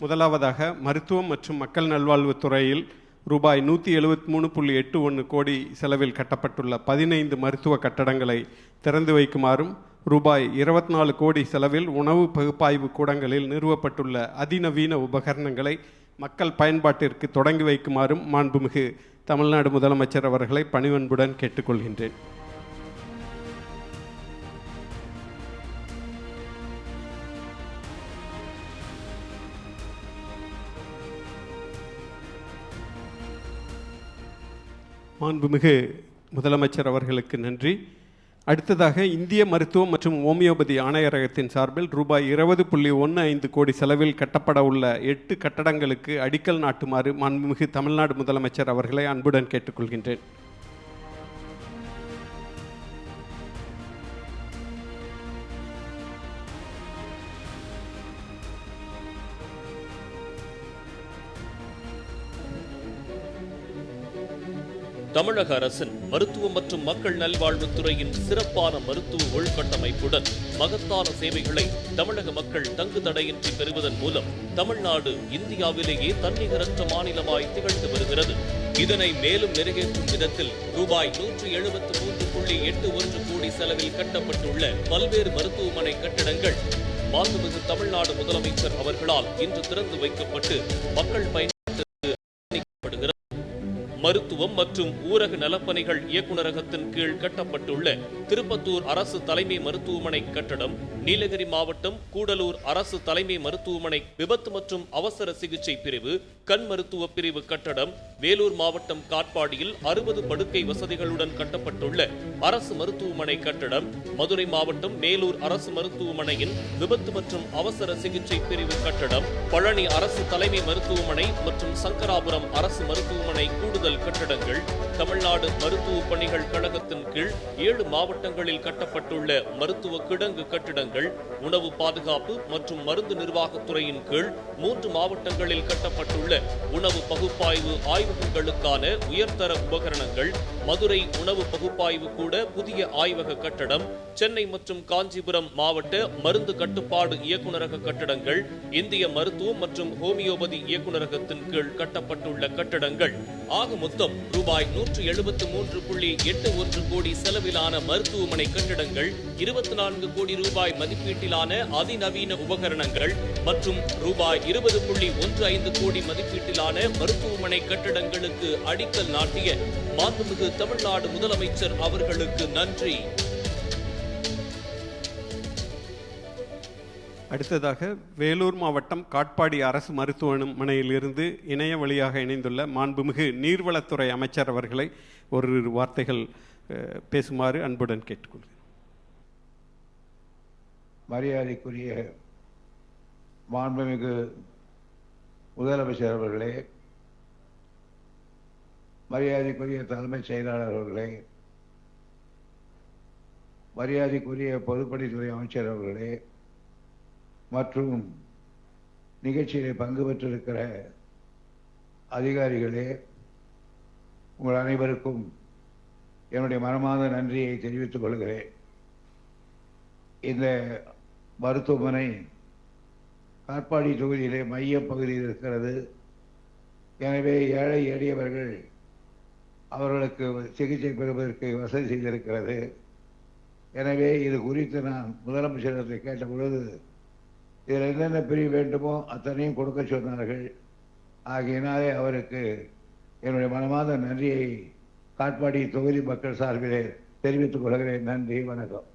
முதலாவதாக மருத்துவம் மற்றும் மக்கள் நல்வாழ்வு துறையில் ரூபாய் நூற்றி எழுபத்தி மூணு புள்ளி எட்டு ஒன்று கோடி செலவில் கட்டப்பட்டுள்ள பதினைந்து மருத்துவ கட்டடங்களை திறந்து வைக்குமாறும் ரூபாய் இருபத்தி நாலு கோடி செலவில் உணவு பகுப்பாய்வு கூடங்களில் நிறுவப்பட்டுள்ள அதிநவீன உபகரணங்களை மக்கள் பயன்பாட்டிற்கு தொடங்கி வைக்குமாறும் மாண்புமிகு தமிழ்நாடு முதலமைச்சர் அவர்களை பணிவன்புடன் கேட்டுக்கொள்கின்றேன். மாண்புமிகு முதலமைச்சர் அவர்களுக்கு நன்றி. அடுத்ததாக இந்திய மருத்துவம் மற்றும் ஹோமியோபதி ஆணையரகத்தின் சார்பில் ரூபாய் இருபது புள்ளி ஒன்று ஐந்து கோடி செலவில் கட்டப்பட உள்ள எட்டு கட்டடங்களுக்கு அடிக்கல் நாட்டுமாறு மாண்புமிகு தமிழ்நாடு முதலமைச்சர் அவர்களை அன்புடன் கேட்டுக்கொள்கின்றேன். தமிழக அரசின் மருத்துவம் மற்றும் மக்கள் நல்வாழ்வுத்துறையின் சிறப்பான மருத்துவ உள்கட்டமைப்புடன் மகத்தான சேவைகளை தமிழக மக்கள் தங்கு தடையின்றி பெறுவதன் மூலம் தமிழ்நாடு இந்தியாவிலேயே தன்னிகரற்ற மாநிலமாய் திகழ்ந்து வருகிறது. இதனை மேலும் நிறைவேற்றும் விதத்தில் ரூபாய் நூற்றி எழுபத்து மூன்று புள்ளி எட்டு ஒன்று கோடி செலவில் கட்டப்பட்டுள்ள பல்வேறு மருத்துவமனை கட்டடங்கள் மாண்புமிகு தமிழ்நாடு முதலமைச்சர் அவர்களால் இன்று திறந்து வைக்கப்பட்டு மக்கள் பயன் மருத்துவம் மற்றும் ஊரக நலப்பணிகள் இயக்குநரகத்தின் கீழ் கட்டப்பட்டுள்ள திருப்பத்தூர் அரசு தலைமை மருத்துவமனை கட்டடம் நீலகிரி மாவட்டம் கூடலூர் அரசு தலைமை மருத்துவமனை விபத்து மற்றும் அவசர சிகிச்சை பிரிவு கண் மருத்துவ பிரிவு கட்டடம் வேலூர் மாவட்டம் காட்பாடியில் அறுபது படுக்கை வசதிகளுடன் கட்டப்பட்டுள்ள அரசு மருத்துவமனை கட்டடம் மதுரை மாவட்டம் மேலூர் அரசு மருத்துவமனையின் விபத்து மற்றும் அவசர சிகிச்சை பிரிவு கட்டடம் பழனி அரசு தலைமை மருத்துவமனை மற்றும் சங்கராபுரம் அரசு மருத்துவமனை கூடுதல் கட்டடங்கள் தமிழ்நாடு மருத்துவ பணிகள் கழகத்தின் கீழ் ஏழு மாவட்டங்களில் கட்டப்பட்டுள்ள மருத்துவ கிடங்கு கட்டிடங்கள் உணவு பாதுகாப்பு மற்றும் மருந்து நிர்வாகத்துறையின் கீழ் மூன்று மாவட்டங்களில் கட்டப்பட்டுள்ள உணவு பகுப்பாய்வு ஆய்வகங்களுக்கான உயர்தர உபகரணங்கள் மதுரை உணவு பகுப்பாய்வு கூட புதிய ஆய்வக கட்டடம் சென்னை மற்றும் காஞ்சிபுரம் மாவட்ட மருந்து கட்டுப்பாடு இயக்குநரக கட்டடங்கள் இந்திய மருத்துவம் மற்றும் ஹோமியோபதி இயக்குநரகத்தின் கீழ் கட்டப்பட்டுள்ள கட்டடங்கள் ஆக மொத்தம் ரூபாய் நூற்று எழுபத்து மூன்று புள்ளி எட்டு ஒன்று கோடி செலவிலான மருத்துவமனை கட்டிடங்கள் இருபத்தி நான்கு கோடி ரூபாய் மதிப்பீட்டிலான அதிநவீன உபகரணங்கள் மற்றும் ரூபாய் இருபது புள்ளி ஒன்று ஐந்து கோடி மதிப்பீட்டிலான மருத்துவமனை கட்டிடங்களுக்கு அடிக்கல் நாட்டிய மாண்புமிகு தமிழ்நாடு முதலமைச்சர் அவர்களுக்கு நன்றி. அடுத்ததாக வேலூர் மாவட்டம் காட்பாடி அரசு மருத்துவமனையிலிருந்து இணைய வழியாக இணைந்துள்ள மாண்புமிகு நீர்வளத்துறை அமைச்சர் அவர்களை ஒரு வார்த்தைகள் பேசுமாறு அன்புடன் கேட்டுக்கொள்கிறேன். மரியாதைக்குரிய மாண்புமிகு முதலமைச்சர் அவர்களே மரியாதைக்குரிய தலைமைச் செயலாளர் அவர்களே மரியாதைக்குரிய பொதுப்பணித்துறை அமைச்சர் அவர்களே மற்றும் நிகழ்ச்சியிலே பங்கு பெற்றிருக்கிற அதிகாரிகளே உங்கள் அனைவருக்கும் என்னுடைய மனமார்ந்த நன்றியை தெரிவித்துக் கொள்கிறேன். இந்த மருத்துவமனை காட்பாடி தொகுதியிலே மைய பகுதியில் இருக்கிறது. எனவே ஏழை எளியவர்கள் அவர்களுக்கு சிகிச்சை பெறுவதற்கு வசதி செய்திருக்கிறது. எனவே இது குறித்து நான் முதலமைச்சரிடத்தை கேட்ட பொழுது இதில் என்னென்ன பிரிவு வேண்டுமோ அத்தனையும் கொடுக்க சொன்னார்கள். ஆகையினாலே அவருக்கு என்னுடைய மனமார்ந்த நன்றியை காட்பாடி தொகுதி மக்கள் சார்பிலே தெரிவித்துக் கொள்கிறேன். நன்றி வணக்கம்.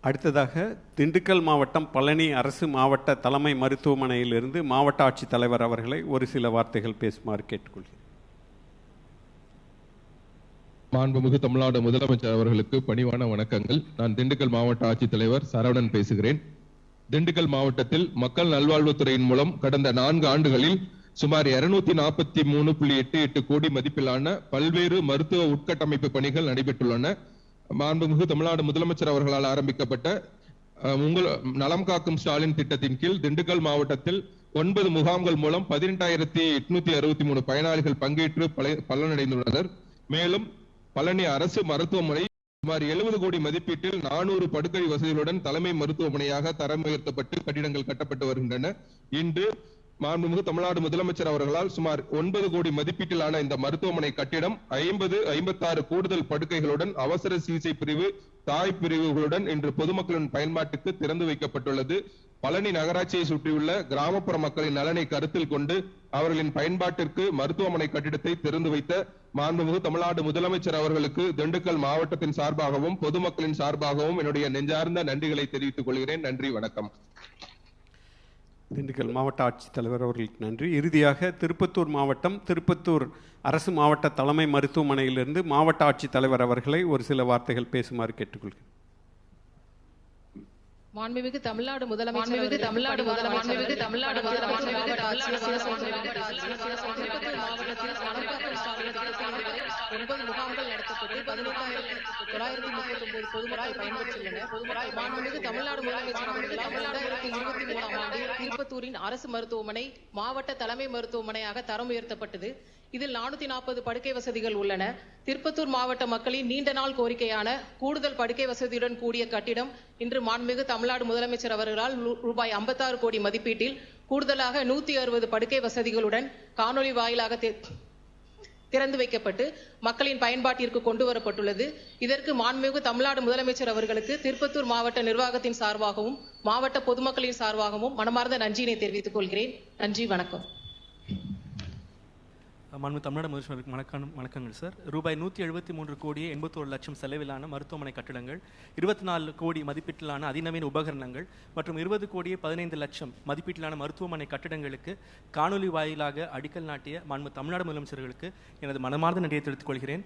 அடுத்ததாக திண்டுக்கல் மாவட்டம் பழனி அரசு மாவட்ட தலைமை மருத்துவமனையிலிருந்து மாவட்ட ஆட்சித்தலைவர் அவர்களை ஒரு சில வார்த்தைகள் பேசுமாறு கேட்டுக்கொள்கிறேன். மாண்புமிகு தமிழ்நாடு முதலமைச்சர் அவர்களுக்கு பணிவான வணக்கங்கள். நான் திண்டுக்கல் மாவட்ட ஆட்சித்தலைவர் சரவணன் பேசுகிறேன். திண்டுக்கல் மாவட்டத்தில் மக்கள் நல்வாழ்வுத்துறையின் மூலம் கடந்த நான்கு ஆண்டுகளில் சுமார் இருநூத்தி நாற்பத்தி மூணு புள்ளி எட்டு எட்டு கோடி மதிப்பிலான பல்வேறு மருத்துவ உட்கட்டமைப்பு பணிகள் நடைபெற்றுள்ளன. மாண்புமிகு தமிழ்நாடு முதலமைச்சர் அவர்களால் ஆரம்பிக்கப்பட்ட உங்கள் நலம் காக்கும் ஸ்டாலின் திட்டத்தின் கீழ் திண்டுக்கல் மாவட்டத்தில் ஒன்பது முகாம்கள் மூலம் பதினெட்டாயிரத்தி எட்நூத்தி அறுபத்தி மூணு பயனாளிகள் பங்கேற்று பல- பலனடைந்துள்ளனர். மேலும் பழனி அரசு மருத்துவமனை சுமார் 70 கோடி மதிப்பீட்டில் நானூறு படுக்கை வசதிகளுடன் தலைமை மருத்துவமனையாக தரம் உயர்த்தப்பட்டு கட்டிடங்கள் கட்டப்பட்டு வருகின்றன. இன்று மாண்புமிகு தமிழ்நாடு முதலமைச்சர் அவர்களால் சுமார் ஒன்பது கோடி மதிப்பீட்டிலான இந்த மருத்துவமனை கட்டிடம் ஐம்பது ஐம்பத்தாறு கூடுதல் படுக்கைகளுடன் அவசர சிகிச்சை பிரிவு தாய் பிரிவுகளுடன் இன்று பொதுமக்களின் பயன்பாட்டுக்கு திறந்து வைக்கப்பட்டுள்ளது. பழனி நகராட்சியை சுற்றியுள்ள கிராமப்புற மக்களின் நலனை கருத்தில் கொண்டு அவர்களின் பயன்பாட்டிற்கு மருத்துவமனை கட்டிடத்தை திறந்து வைத்த மாண்புமிகு தமிழ்நாடு முதலமைச்சர் அவர்களுக்கு திண்டுக்கல் மாவட்டத்தின் சார்பாகவும் பொதுமக்களின் சார்பாகவும் என்னுடைய நெஞ்சார்ந்த நன்றிகளை தெரிவித்துக் கொள்கிறேன். நன்றி வணக்கம். திண்டுக்கல் மாவட்ட ஆட்சித்தலைவர் அவர்களுக்கு நன்றி. இறுதியாக திருப்பத்தூர் மாவட்டம் திருப்பத்தூர் அரசு மாவட்ட தலைமை மருத்துவமனையிலிருந்து மாவட்ட ஆட்சித்தலைவர் அவர்களை ஒரு சில வார்த்தைகள் பேசுமாறு கேட்டுக்கொள்கிறேன். மாண்புமிகு தமிழ்நாடு முதலமைச்சர் தமிழ்நாடு முதலமைச்சர். தமிழ்நாடு மாவட்டத்தில் ஒன்பது முகாம்கள் நடத்தப்பட்டு பதினெட்டாயிரத்தி தொள்ளாயிரத்தி முப்பத்தி ஒன்பது பொதுமக்கள் பயன்பெற்றுள்ளனர். மாண்புமிகு தமிழ்நாடு முதலமைச்சர் அவர்களால் இரண்டாயிரத்தி இருபத்தி மூணாம் ஆண்டு திருப்பத்தூரின் அரசு மருத்துவமனை மாவட்ட தலைமை மருத்துவமனையாக தரம் உயர்த்தப்பட்டது. இதில் நானூத்தி நாற்பது படுக்கை வசதிகள் உள்ளன. திருப்பத்தூர் மாவட்ட மக்களின் நீண்ட நாள் கோரிக்கையான கூடுதல் படுக்கை வசதியுடன் கூடிய கட்டிடம் இன்று மாண்புமிகு தமிழ்நாடு முதலமைச்சர் அவர்களால் ரூபாய் 56 கோடி மதிப்பீட்டில் கூடுதலாக நூத்தி அறுபது படுக்கை வசதிகளுடன் காணொலி வாயிலாக திறந்து வைக்கப்பட்டு மக்களின் பயன்பாட்டிற்கு கொண்டு வரப்பட்டுள்ளது. இதற்கு மாண்புமிகு தமிழ்நாடு முதலமைச்சர் அவர்களுக்கு திருப்பத்தூர் மாவட்ட நிர்வாகத்தின் சார்பாகவும் மாவட்ட பொதுமக்களின் சார்பாகவும் மனமார்ந்த நன்றியினை தெரிவித்துக் கொள்கிறேன். நன்றி வணக்கம். மண்மு தமிழ்நாடு முதலமைச்சருக்கு வணக்கம் வணக்கங்கள் சார். ரூபாய் நூற்றி எழுபத்தி மூன்று கோடியே எண்பத்தோரு லட்சம் செலவிலான மருத்துவமனை கட்டிடங்கள் இருபத்தி நாலு கோடி மதிப்பீட்டிலான அதிநவீன உபகரணங்கள் மற்றும் இருபது கோடியே பதினைந்து லட்சம் மதிப்பீட்டிலான மருத்துவமனை கட்டிடங்களுக்கு காணொலி வாயிலாக அடிக்கல் நாட்டிய மண்மு தமிழ்நாடு முதலமைச்சர்களுக்கு எனது மனமார்ந்த நன்றியை தெரிவித்துக் கொள்கிறேன்.